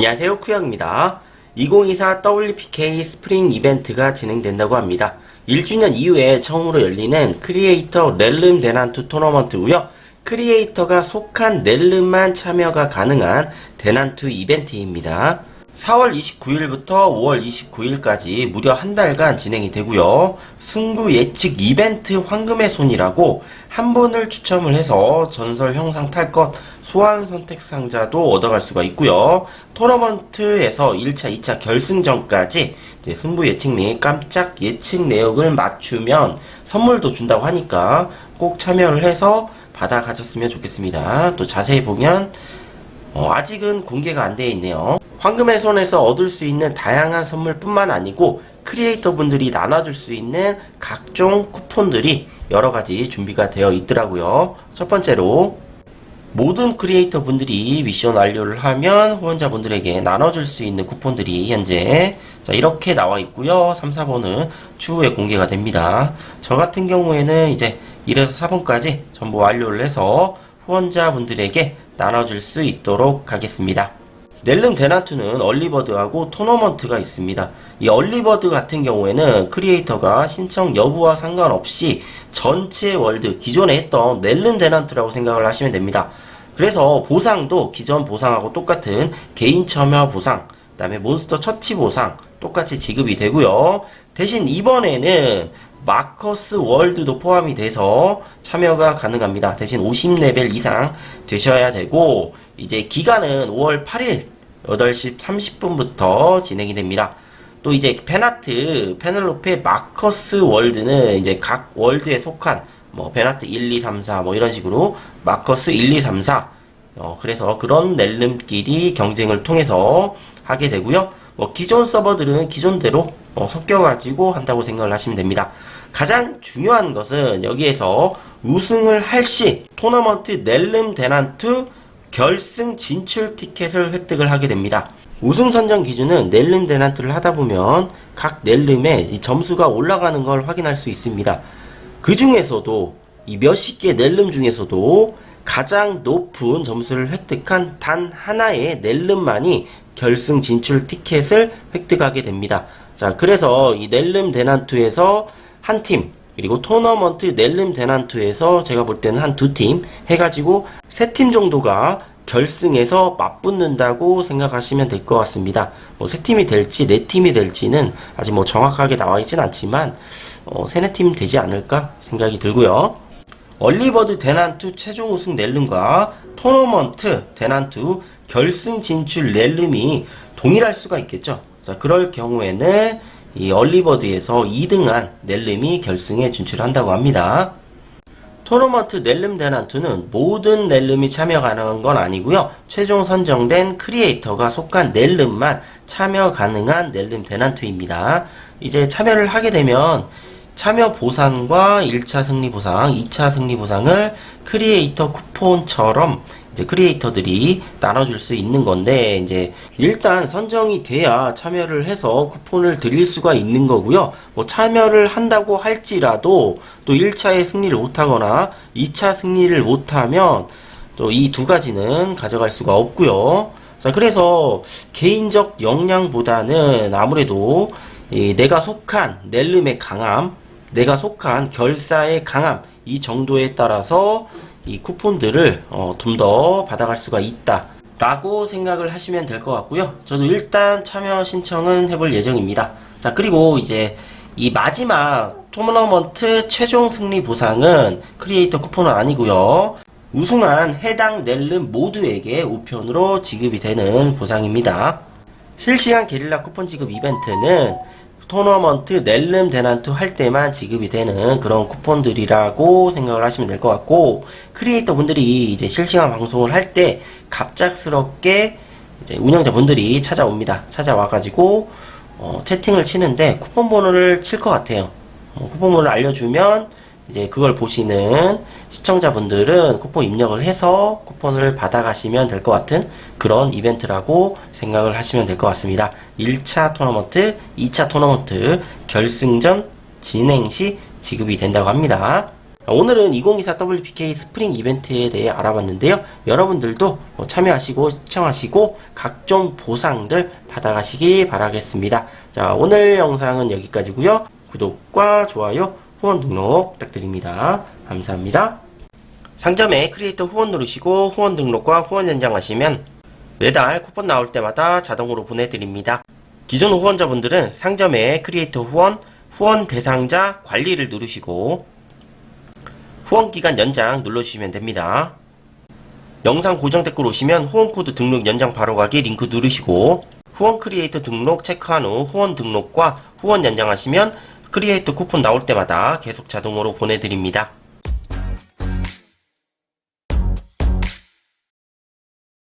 안녕하세요 쿠영입니다. 2024 WPK 스프링 이벤트가 진행된다고 합니다. 1주년 이후에 처음으로 열리는 크리에이터 렐름 대난투 토너먼트고요. 크리에이터가 속한 렐름만 참여가 가능한 대난투 이벤트입니다. 4월 29일부터 5월 29일까지 무려 한 달간 진행이 되고요. 승부 예측 이벤트 황금의 손이라고 한 분을 추첨을 해서 전설 형상 탈 것 소환 선택 상자도 얻어갈 수가 있고요. 토너먼트에서 1차, 2차 결승전까지 승부 예측 및 깜짝 예측 내역을 맞추면 선물도 준다고 하니까 꼭 참여를 해서 받아 가셨으면 좋겠습니다. 또 자세히 보면 어, 아직은 공개가 안 되어 있네요. 황금의 손에서 얻을 수 있는 다양한 선물뿐만 아니고 크리에이터 분들이 나눠줄 수 있는 각종 쿠폰들이 여러 가지 준비가 되어 있더라고요. 첫 번째로 모든 크리에이터 분들이 미션 완료를 하면 후원자 분들에게 나눠줄 수 있는 쿠폰들이 현재 자 이렇게 나와 있고요. 3, 4번은 추후에 공개가 됩니다. 저 같은 경우에는 이제 1에서 4번까지 전부 완료를 해서 후원자 분들에게 나눠줄 수 있도록 하겠습니다. 넬름 대나투는 얼리버드하고 토너먼트가 있습니다. 이 얼리버드 같은 경우에는 크리에이터가 신청 여부와 상관없이 전체 월드 기존에 했던 넬름 대나투라고 생각을 하시면 됩니다. 그래서 보상도 기존 보상하고 똑같은 개인 참여 보상, 그 다음에 몬스터 처치 보상 똑같이 지급이 되고요. 대신 이번에는 마커스 월드도 포함이 돼서 참여가 가능합니다. 대신 50레벨 이상 되셔야 되고 이제 기간은 5월 8일 8시 30분부터 진행이 됩니다. 또 이제 페나트 페넬로페 마커스 월드는 이제 각 월드에 속한 뭐 베나트 1, 2, 3, 4 뭐 이런 식으로 마커스 1, 2, 3, 4 어, 그래서 그런 넬름끼리 경쟁을 통해서 하게 되고요. 뭐 기존 서버들은 기존대로 어, 섞여가지고 한다고 생각을 하시면 됩니다. 가장 중요한 것은 여기에서 우승을 할 시 토너먼트 넬름 대난투 결승 진출 티켓을 획득을 하게 됩니다. 우승 선정 기준은 넬름 대난투를 하다 보면 각 넬름의 이 점수가 올라가는 걸 확인할 수 있습니다. 그 중에서도 이 몇십 개 넬름 중에서도 가장 높은 점수를 획득한 단 하나의 넬름만이 결승 진출 티켓을 획득하게 됩니다. 자, 그래서 이 넬름 대난투에서 한 팀, 그리고 토너먼트 넬름 대난투에서 제가 볼 때는 한 두 팀 해가지고 세 팀 정도가 결승에서 맞붙는다고 생각하시면 될 것 같습니다. 뭐 세 팀이 될지 네 팀이 될지는 아직 뭐 정확하게 나와 있진 않지만 어, 세네 팀 되지 않을까 생각이 들고요. 얼리버드 대난투 최종 우승 넬름과 토너먼트 대난투 결승 진출 넬름이 동일할 수가 있겠죠. 자, 그럴 경우에는 이 얼리버드에서 2등한 넬름이 결승에 진출한다고 합니다. 토너먼트 넬름 대난투는 모든 넬름이 참여 가능한 건 아니고요. 최종 선정된 크리에이터가 속한 넬름만 참여 가능한 넬름 대난투입니다. 이제 참여를 하게 되면 참여 보상과 1차 승리 보상, 2차 승리 보상을 크리에이터 쿠폰처럼 이제 크리에이터들이 나눠줄 수 있는 건데 이제 일단 선정이 돼야 참여를 해서 쿠폰을 드릴 수가 있는 거고요. 뭐 참여를 한다고 할지라도 또 1차에 승리를 못하거나 2차 승리를 못하면 또 이 두 가지는 가져갈 수가 없고요. 자 그래서 개인적 역량보다는 아무래도 이 내가 속한 넬름의 강함, 내가 속한 결사의 강함 이 정도에 따라서 이 쿠폰들을 어, 좀 더 받아갈 수가 있다. 라고 생각을 하시면 될 것 같고요. 저도 일단 참여 신청은 해볼 예정입니다. 자, 그리고 이제 이 마지막 토너먼트 최종 승리 보상은 크리에이터 쿠폰은 아니고요. 우승한 해당 넬름 모두에게 우편으로 지급이 되는 보상입니다. 실시간 게릴라 쿠폰 지급 이벤트는 토너먼트 넬름 대난투 할 때만 지급이 되는 그런 쿠폰들이라고 생각을 하시면 될 것 같고 크리에이터 분들이 이제 실시간 방송을 할 때 갑작스럽게 이제 운영자 분들이 찾아옵니다. 찾아와 가지고 어, 채팅을 치는데 쿠폰 번호를 칠 것 같아요. 어, 쿠폰 번호를 알려주면 이제 그걸 보시는 시청자분들은 쿠폰 입력을 해서 쿠폰을 받아가시면 될 것 같은 그런 이벤트라고 생각을 하시면 될 것 같습니다. 1차 토너먼트, 2차 토너먼트 결승전 진행 시 지급이 된다고 합니다. 오늘은 2024 WPK 스프링 이벤트에 대해 알아봤는데요. 여러분들도 뭐 참여하시고 시청하시고 각종 보상들 받아가시기 바라겠습니다. 자, 오늘 영상은 여기까지고요. 구독과 좋아요, 후원 등록 부탁드립니다. 감사합니다. 상점에 크리에이터 후원 누르시고 후원 등록과 후원 연장하시면 매달 쿠폰 나올 때마다 자동으로 보내드립니다. 기존 후원자분들은 상점에 크리에이터 후원, 후원 대상자 관리를 누르시고 후원 기간 연장 눌러주시면 됩니다. 영상 고정 댓글 오시면 후원 코드 등록 연장 바로 가기 링크 누르시고 후원 크리에이터 등록 체크한 후 후원 등록과 후원 연장하시면 크리에이터 쿠폰 나올 때마다 계속 자동으로 보내드립니다.